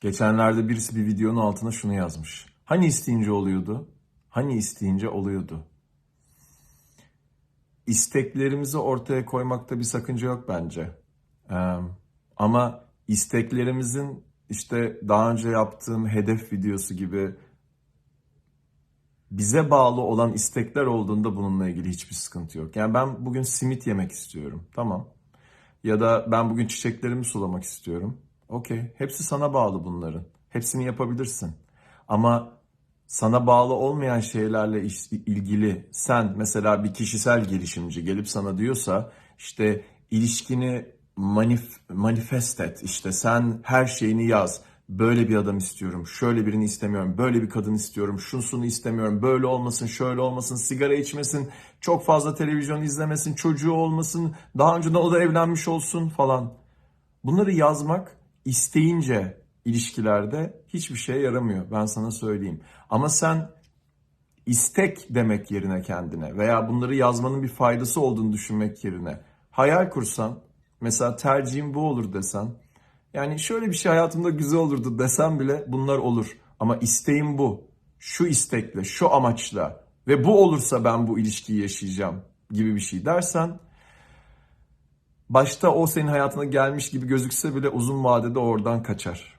Geçenlerde birisi bir videonun altına şunu yazmış. Hani isteyince oluyordu? Hani isteyince oluyordu? İsteklerimizi ortaya koymakta bir sakınca yok bence. Ee, ama isteklerimizin işte daha önce yaptığım hedef videosu gibi bize bağlı olan istekler olduğunda bununla ilgili hiçbir sıkıntı yok. Yani ben bugün simit yemek istiyorum. Tamam. Ya da ben bugün çiçeklerimi sulamak istiyorum. Okey. Hepsi sana bağlı bunların. Hepsini yapabilirsin. Ama sana bağlı olmayan şeylerle ilgili sen mesela bir kişisel gelişimci gelip sana diyorsa işte ilişkini manif manifest et. İşte sen her şeyini yaz. Böyle bir adam istiyorum, şöyle birini istemiyorum, böyle bir kadın istiyorum, şunsunu istemiyorum, böyle olmasın, şöyle olmasın, sigara içmesin, çok fazla televizyon izlemesin, çocuğu olmasın, daha önceden o da evlenmiş olsun falan. Bunları yazmak isteyince ilişkilerde hiçbir şeye yaramıyor. Ben sana söyleyeyim. Ama sen istek demek yerine kendine veya bunları yazmanın bir faydası olduğunu düşünmek yerine hayal kursan, mesela tercihim bu olur desen, yani şöyle bir şey hayatımda güzel olurdu desem bile bunlar olur. Ama isteğim bu. Şu istekle, şu amaçla ve bu olursa ben bu ilişkiyi yaşayacağım gibi bir şey dersen başta o senin hayatına gelmiş gibi gözükse bile uzun vadede oradan kaçar.